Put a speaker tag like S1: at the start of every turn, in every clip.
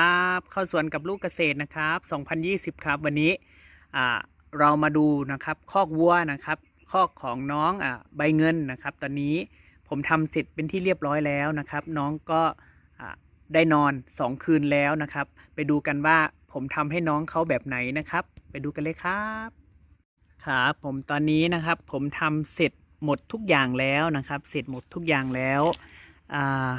S1: ครับเข้าสวนกับลูกเกษตรนะครับ 2020 ครับ วันนี้เรามาดูนะครับคอกวัวนะครับคอกของน้องอใบเงินนะครับ ตอนนี้ผมทำเสร็จเป็นที่เรียบร้อยแล้วนะครับ น้องก็ได้นอน 2 คืนแล้วนะครับ ไปดูกันว่าผมทำให้น้องเขาแบบไหนนะครับ ไปดูกันเลยครับครับผมตอนนี้นะครับผมทำเสร็จหมดทุกอย่างแล้วนะครับ เสร็จหมดทุกอย่างแล้วอ่า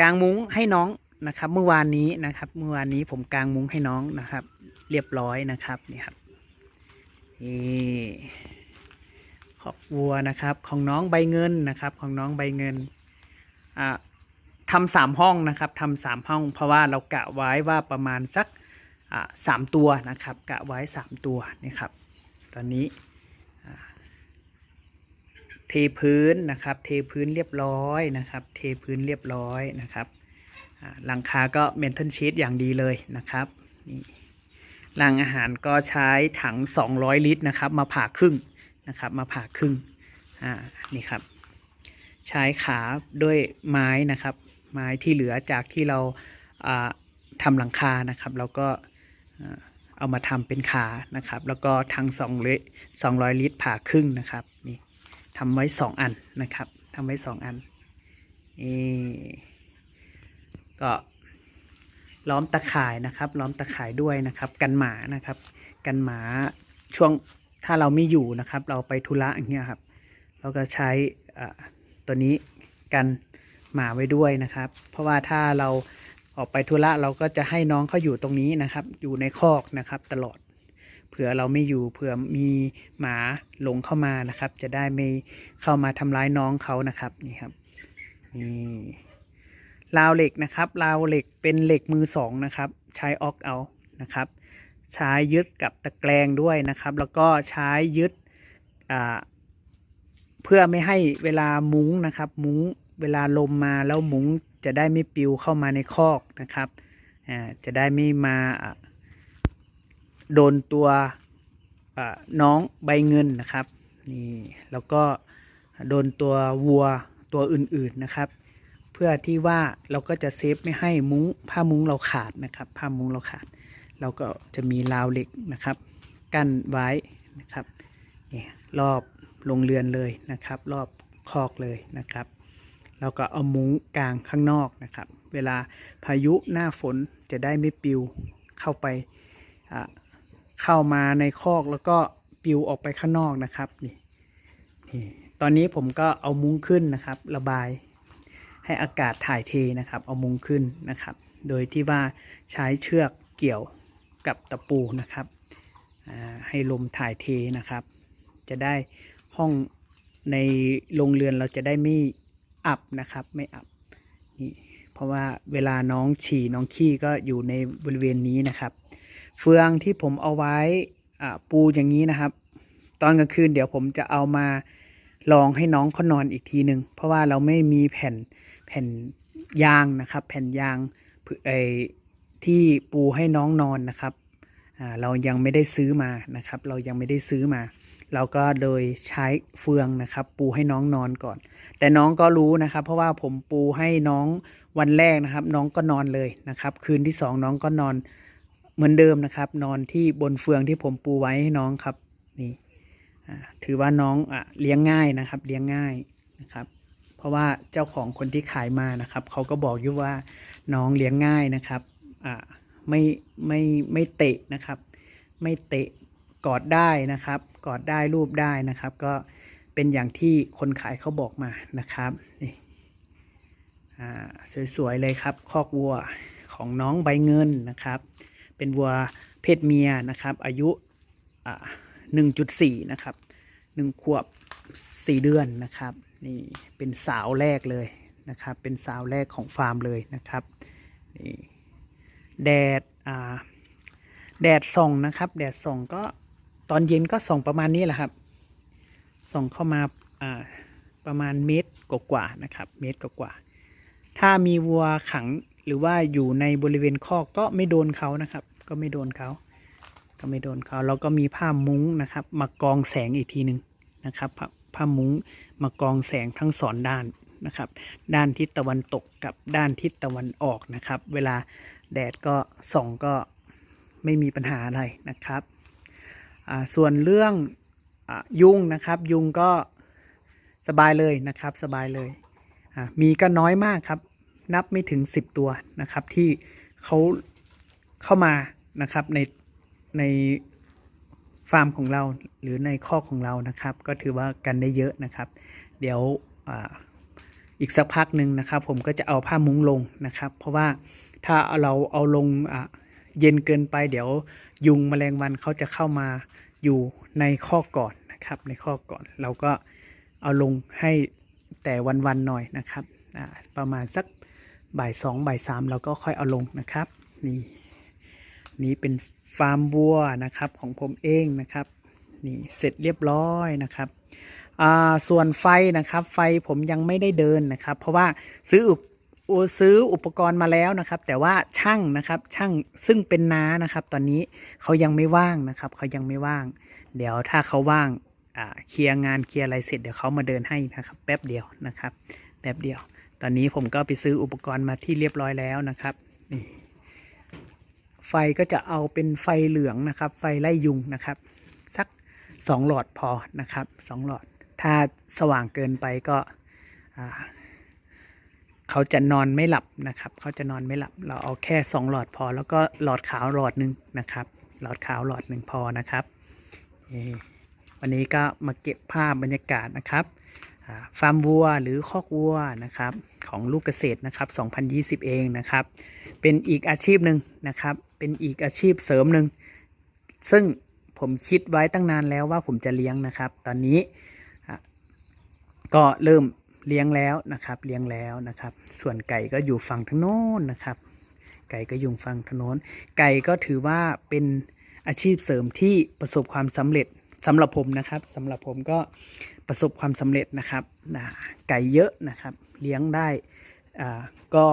S1: กางมุ้งให้น้อง นะครับ เมื่อวานนี้นะครับ เมื่อวานนี้ผมกางมุ้งให้น้องนะครับ เรียบร้อยนะครับนี่ครับนี่ขอบวัวนะครับ ของน้องใบเงินนะครับ ของน้องใบเงินอ่าทำสามห้องนะครับทำสามห้อง เพราะว่าเรากะไว้ว่าประมาณสักอ่าสามตัวนะครับ กะไว้สามตัวนี่ครับ ตอนนี้เทพื้นนะครับ เทพื้นเรียบร้อยนะครับ เทพื้นเรียบร้อยนะครับ หลังคาก็เมนเทนชีตอย่างดีเลยนะครับนี่รังอาหารก็ใช้ถัง 200 ลิตรนะครับ มาผ่าครึ่งนะครับ มาผ่าครึ่งอ่านี่ครับ ใช้ขาด้วยไม้นะครับ ไม้ที่เหลือจากที่เราทำหลังคานะครับ แล้วก็เอามาทำเป็นขานะครับ แล้วก็ถัง2ลิตร200 ลิตรผ่าครึ่งนะครับนี่ทำไว้สองอันนะครับทำไว้สองอันนี่ ก็ล้อมตะข่ายนะครับ ล้อมตะข่ายด้วยนะครับ กันหมานะครับ กันหมาช่วงถ้าเราไม่อยู่นะครับ เราไปธุระอย่างเงี้ยครับ เราก็ใช้ตัวนี้กันหมาไว้ด้วยนะครับ เพราะว่าถ้าเราออกไปธุระเราก็จะให้น้องเขาอยู่ตรงนี้นะครับ อยู่ในคอกนะครับ ตลอดเผื่อเราไม่อยู่เผื่อมีหมาหลงเข้ามานะครับ จะได้ไม่เข้ามาทำร้ายน้องเขานะครับนี่ครับนี่ ราวเหล็กนะครับราวเหล็กเป็นเหล็กมือสองนะครับ ใช้ออกเอานะครับ ใช้ยึดกับตะแกรงด้วยนะครับ แล้วก็ใช้ยึดเพื่อไม่ให้เวลามุ้งนะครับ มุ้งเวลาลมมาแล้วมุ้งจะได้ไม่ปิวเข้ามาในคอกนะครับจะได้ไม่มาโดนตัวน้องใบเงินนะครับนี่แล้วก็โดนตัววัวตัวอื่นๆนะครับ เพื่อที่ว่าเราก็จะเซฟไม่ให้มุ้งผ้ามุ้งเราขาดนะครับ ผ้ามุ้งเราขาด เราก็จะมีราวเหล็กนะครับ กั้นไว้นะครับนี่รอบโรงเรือนเลยนะครับ รอบคอกเลยนะครับแล้วก็เอามุ้งกลางข้างนอกนะครับ เวลาพายุหน้าฝนจะได้ไม่ปลิวเข้าไปเข้ามาในคอกแล้วก็ปลิวออกไปข้างนอกนะครับนี่นี่ตอนนี้ผมก็เอามุ้งขึ้นนะครับ ระบาย ให้อากาศถ่ายเทนะครับ เอามุงขึ้นนะครับ โดยที่ว่าใช้เชือกเกี่ยวกับตะปูนะครับให้ลมถ่ายเทนะครับ จะได้ห้องในโรงเรือนเราจะได้ไม่อับนะครับไม่อับนี่เพราะว่าเวลาน้องฉี่น้องขี้ก็อยู่ในบริเวณนี้นะครับ เฟืองที่ผมเอาไว้ปูอย่างนี้นะครับ ตอนกลางคืนเดี๋ยวผมจะเอามาลองให้น้องเขานอนอีกทีหนึ่งเพราะว่าเราไม่มีแผ่น แผ่นยางนะครับ แผ่นยางไอที่ปูให้น้องนอนนะครับเรายังไม่ได้ซื้อมานะครับ เรายังไม่ได้ซื้อมา เราก็โดยใช้เฟืองนะครับ ปูให้น้องนอนก่อน แต่น้องก็รู้นะครับ เพราะว่าผมปูให้น้องวันแรกนะครับ น้องก็นอนเลยนะครับ คืนที่สองน้องก็นอนเหมือนเดิมนะครับ นอนที่บนเฟืองที่ผมปูไว้ให้น้องครับนี่ถือว่าน้องอเลี้ยงง่ายนะครับ เลี้ยงง่ายนะครับ ราะว่าเจ้าของคนที่ขายมานะครับเขาก็บอกอยู่ว่าน้องเลี้ยงง่ายนะครับอ่าไม่ไม่ไม่เตะนะครับ ไม่เตะกอดได้นะครับ กอดได้รูปได้นะครับ ก็เป็นอย่างที่คนขายเขาบอกมานะครับนี่อ่าสวยๆเลยครับ คอกวัวของน้องใบเงินนะครับ เป็นวัวเพศเมียนะครับ อายุหนึ่งจุดสี่นะครับหนึ่งขวบ สี่เดือนนะครับนี่เป็นสาวแรกเลยนะครับ เป็นสาวแรกของฟาร์มเลยนะครับนี่แดดอ่าแดดส่องนะครับ แดดส่องก็ตอนเย็นก็ส่องประมาณนี้แหละครับ ส่องเข้ามาอ่าประมาณเมตรกว่าๆนะครับ เมตรกว่าๆถ้ามีวัวขังหรือว่าอยู่ในบริเวณคอกก็ไม่โดนเขานะครับ ก็ไม่โดนเขาก็ไม่โดนเขาแล้วก็มีผ้ามุ้งนะครับ มากองแสงอีกทีหนึ่งนะครับ ผ้ามุ้งมากองแสงทั้งสองด้านนะครับ ด้านทิศตะวันตกกับด้านทิศตะวันออกนะครับ เวลาแดดก็ส่องก็ไม่มีปัญหาอะไรนะครับ ส่วนเรื่องอยุงนะครับ ยุงก็สบายเลยนะครับสบายเลย มีก็น้อยมากครับ นับไม่ถึง 10 ตัวนะครับที่เขาเข้ามานะครับในใน ฟาร์มของเราหรือในคอกของเรานะครับ ก็ถือว่ากันได้เยอะนะครับ เดี๋ยวอาอีกสักพักหนึ่งนะครับ ผมก็จะเอาผ้ามุ้งลงนะครับ เพราะว่าถ้าเราเอาลงอะเย็นเกินไป เดี๋ยวยุงแมลงวันเขาจะเข้ามาอยู่ในคอกก่อนนะครับ ในคอกก่อน เราก็เอาลงให้แต่วันๆหน่อยนะครับอ่าประมาณสักบ่ายสองบ่ายสามเราก็ค่อยเอาลงนะครับนี่ นี่เป็นฟาร์มวัวนะครับของผมเองนะครับนี่เสร็จเรียบร้อยนะครับอ่าส่วนไฟนะครับ ไฟผมยังไม่ได้เดินนะครับ เพราะว่าซื้ออุปซื้ออุปกรณ์มาแล้วนะครับ แต่ว่าช่างนะครับช่างซึ่งเป็นน้านะครับ ตอนนี้เขายังไม่ว่างนะครับเขายังไม่ว่าง เดี๋ยวถ้าเขาว่างอ่าเคลียร์งานเคลียร์อะไรเสร็จเดี๋ยวเขามาเดินให้นะครับ แป๊บเดียวนะครับ แป๊บเดียว ตอนนี้ผมก็ไปซื้ออุปกรณ์มาที่เรียบร้อยแล้วนะครับนี่ ไฟก็จะเอาเป็นไฟเหลืองนะครับ ไฟไล่ยุงนะครับ สักสองหลอดพอนะครับสองหลอด ถ้าสว่างเกินไปก็เขาจะนอนไม่หลับนะครับ เขาจะนอนไม่หลับ เราเอาแค่สองหลอดพอ แล้วก็หลอดขาวหลอดหนึ่งนะครับ หลอดขาวหลอดหนึ่งพอนะครับ วันนี้ก็มาเก็บภาพบรรยากาศนะครับ ฟาร์มวัวหรือคอกวัวนะครับของลูกเกษตรนะครับ 2020 เองนะครับ เป็นอีกอาชีพหนึ่งนะครับ เป็นอีกอาชีพเสริมหนึ่งซึ่งผมคิดไว้ตั้งนานแล้วว่าผมจะเลี้ยงนะครับ ตอนนี้ก็เริ่มเลี้ยงแล้วนะครับ เลี้ยงแล้วนะครับ ส่วนไก่ก็อยู่ฝั่งทางโน้นนะครับ ไก่ก็อยู่ฝั่งทางโน้น ไก่ก็ถือว่าเป็นอาชีพเสริมที่ประสบความสำเร็จ สำหรับผมนะครับสำหรับผมก็ประสบความสำเร็จนะครับนะไก่เยอะนะครับ เลี้ยงได้อ่าก็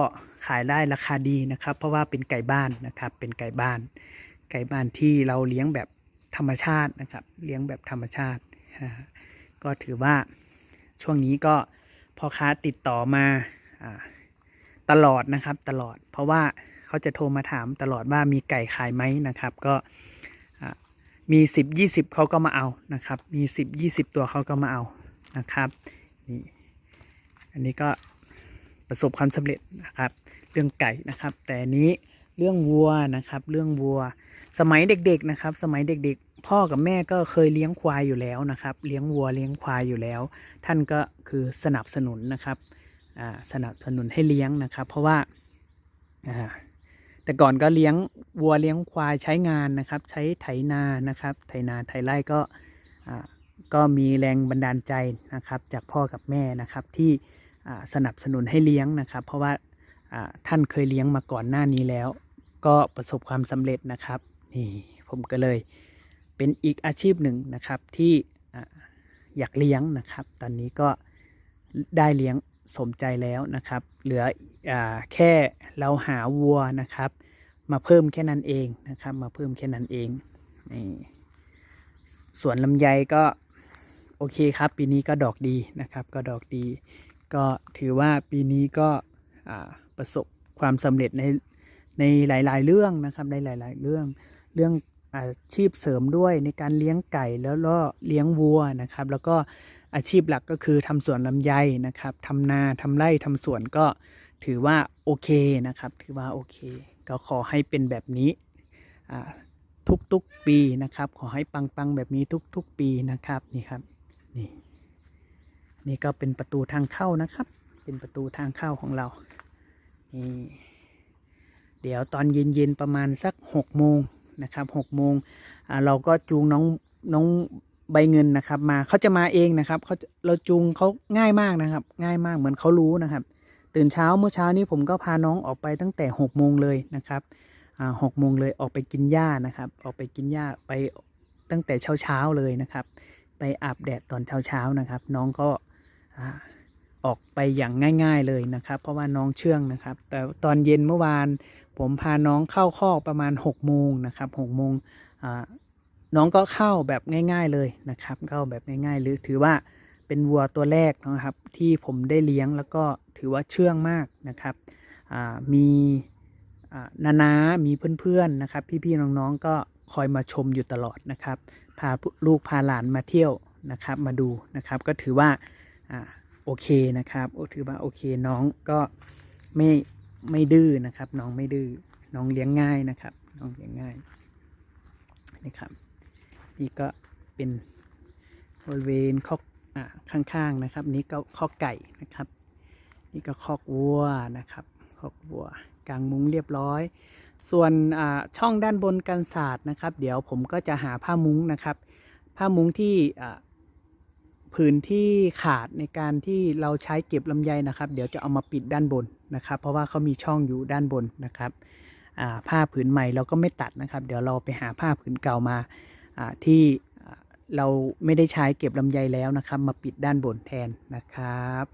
S1: ขายได้ราคาดีนะครับ เพราะว่าเป็นไก่บ้านนะครับ เป็นไก่บ้าน ไก่บ้านที่เราเลี้ยงแบบธรรมชาตินะครับ เลี้ยงแบบธรรมชาติ ก็ถือว่าช่วงนี้ก็พ่อค้าติดต่อมาตลอดนะครับตลอด เพราะว่าเขาจะโทรมาถามตลอดว่ามีไก่ขายไหมนะครับ ก็ มีสิบยี่สิบเขาก็มาเอานะครับ มีสิบยี่สิบตัวเขาก็มาเอานะครับนี่อันนี้ก็ประสบความสำเร็จนะครับ เรื่องไก่นะครับ แต่นี้เรื่องวัวนะครับ เรื่องวัว สมัยเด็กๆนะครับ สมัยเด็กๆ พ่อกับแม่ก็เคยเลี้ยงควายอยู่แล้วนะครับ เลี้ยงวัวเลี้ยงควายอยู่แล้ว ท่านก็คือสนับสนุนนะครับอ่าสนับสนุนให้เลี้ยงนะครับ เพราะว่า แต่ก่อนก็เลี้ยงวัวเลี้ยงควายใช้งานนะครับ ใช้ไถนานะครับไถนาไถไร่ก็ก็มีแรงบันดาลใจนะครับ จากพ่อกับแม่นะครับที่สนับสนุนให้เลี้ยงนะครับ เพราะว่าท่านเคยเลี้ยงมาก่อนหน้านี้แล้ว ก็ประสบความสำเร็จนะครับนี่ผมก็เลยเป็นอีกอาชีพหนึ่งนะครับที่อยากเลี้ยงนะครับ ตอนนี้ก็ได้เลี้ยง สมใจแล้วนะครับ เหลืออแค่เราหาวัวนะครับ มาเพิ่มแค่นั้นเองนะครับ มาเพิ่มแค่นั้นเองนี่ส่วนลำไยก็โอเคครับ ปีนี้ก็ดอกดีนะครับ ก็ดอกดี ก็ถือว่าปีนี้ก็ประสบความสำเร็จในในหลาย ๆ เรื่องนะครับในหลาย ๆ เรื่องเรื่องอาชีพเสริมด้วยในการเลี้ยงไก่แล้วก็เลี้ยงวัวนะครับ แล้วก็ อาชีพหลักก็คือทำสวนลำไยนะครับทำนาทำไร่ทำสวนก็ถือว่าโอเคนะครับ ถือว่าโอเค ก็ขอให้เป็นแบบนี้ทุกๆปีนะครับ ขอให้ปังๆแบบนี้ทุกๆปีนะครับนี่ครับนี่นี่ก็เป็นประตูทางเข้านะครับ เป็นประตูทางเข้าของเรานี่เดี๋ยวตอนเย็นๆประมาณสักหกโมงนะครับหกโมงเราก็จูงน้องน้อง ใบเงินนะครับ มาเขาจะมาเองนะครับเขาเราจูงเขาง่ายมากนะครับ ง่ายมากเหมือนเขารู้นะครับ ตื่นเช้าเมื่อเช้านี้ผมก็พาน้องออกไปตั้งแต่หกโมงเลยนะครับหกโมงเลยออกไปกินหญ้านะครับ ออกไปกินหญ้าไปตั้งแต่เช้าเช้าเลยนะครับ ไปอาบแดดตอนเช้าเช้านะครับ น้องก็ออกไปอย่างง่าย ๆเลยนะครับ เพราะว่าน้องเชื่องนะครับ แต่ตอนเย็นเมื่อวาน ผมพาน้องเข้าคอกประมาณ6กโมงนะครับหกโมง น้องก็เข้าแบบง่าย ๆเลยนะครับเข้าแบบง่ายๆหรือถือว่าเป็นวัวตัวแรกนะครับ ที่ผมได้เลี้ยงแล้วก็ถือว่าเชื่องมากนะครับมีอ่านานามีเพื่อนๆนะครับ พี่ๆน้องๆก็คอยมาชมอยู่ตลอดนะครับ พาลูกพาหลานมาเที่ยวนะครับ มาดูนะครับ ก็ถือว่าอโอเคนะครับถือว่าโอเคน้องก็ไม่ไม่ดื้อนะครับ น้องไม่ดื้อน้องเลี้ยงง่ายนะครับ น้องเลี้ยงง่ายนี่ครับ นี่ก็เป็นบริเวณคอกอ่าข้างๆนะครับ นี่ก็คอกไก่นะครับ นี่ก็คอกวัวนะครับคอกวัวกลางมุ้งเรียบร้อย ส่วนช่องด้านบนกันศาสตร์นะครับ เดี๋ยวผมก็จะหาผ้ามุ้งนะครับ ผ้ามุ้งที่ผืนที่ขาดในการที่เราใช้เก็บลำไยนะครับ เดี๋ยวจะเอามาปิดด้านบนนะครับ เพราะว่าเขามีช่องอยู่ด้านบนนะครับผ้าผืนใหม่เราก็ไม่ตัดนะครับ เดี๋ยวเราไปหาผ้าผืนเก่ามา ที่เราไม่ได้ใช้เก็บลำไยแล้วนะครับ มาปิดด้านบนแทนนะครับ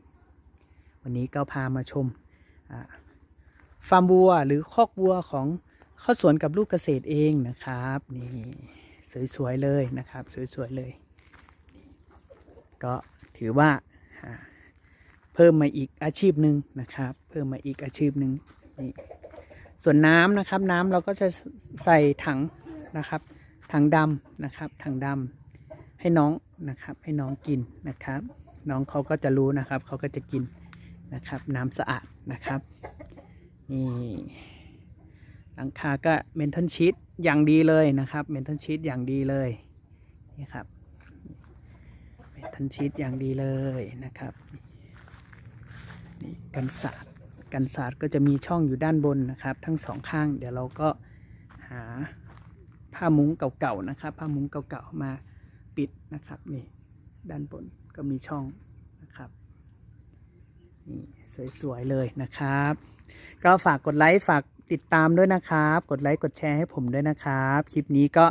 S1: วันนี้ก็พามาชมฟาร์มวัวหรือคอกวัวของข้าวสวนกับลูกเกษตรเองนะครับนี่สวยๆเลยนะครับ สวยๆเลย ก็ถือว่าอ่าเพิ่มมาอีกอาชีพหนึ่งนะครับ เพิ่มมาอีกอาชีพหนึ่งนี่ส่วนน้ำนะครับ น้ำเราก็จะใส่ถังนะครับ ถังดำนะครับถังดำให้น้องนะครับให้น้องกินนะครับ น้องเขาก็จะรู้นะครับเขาก็จะกินนะครับน้ำสะอาดนะครับนี่หลังคาก็เมนทัลชีตอย่างดีเลยนะครับเมนทัลชีตอย่างดีเลยนี่ครับทันชีตอย่างดีเลยนะครับนี่กันศาสตร์กันศาสตร์ก็จะมีช่องอยู่ด้านบนนะครับ ทั้งสองข้าง เดี๋ยวเราก็หา ผ้ามุ้งเก่าๆนะครับ ผ้ามุ้งเก่าๆมาปิดนะครับนี่ด้านบนก็มีช่องนะครับนี่สวยๆเลยนะครับ ก็ฝากกดไลค์ฝากติดตามด้วยนะครับ กดไลค์กดแชร์ให้ผมด้วยนะครับ คลิปนี้ก็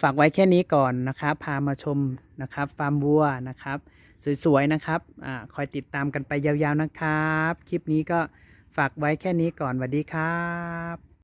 S1: ฝากไว้แค่นี้ก่อนนะครับ พามาชมนะครับฟาร์มวัวนะครับ สวยๆนะครับอ่าคอยติดตามกันไปยาวๆนะครับ คลิปนี้ก็ฝากไว้แค่นี้ก่อนสวัสดีครับ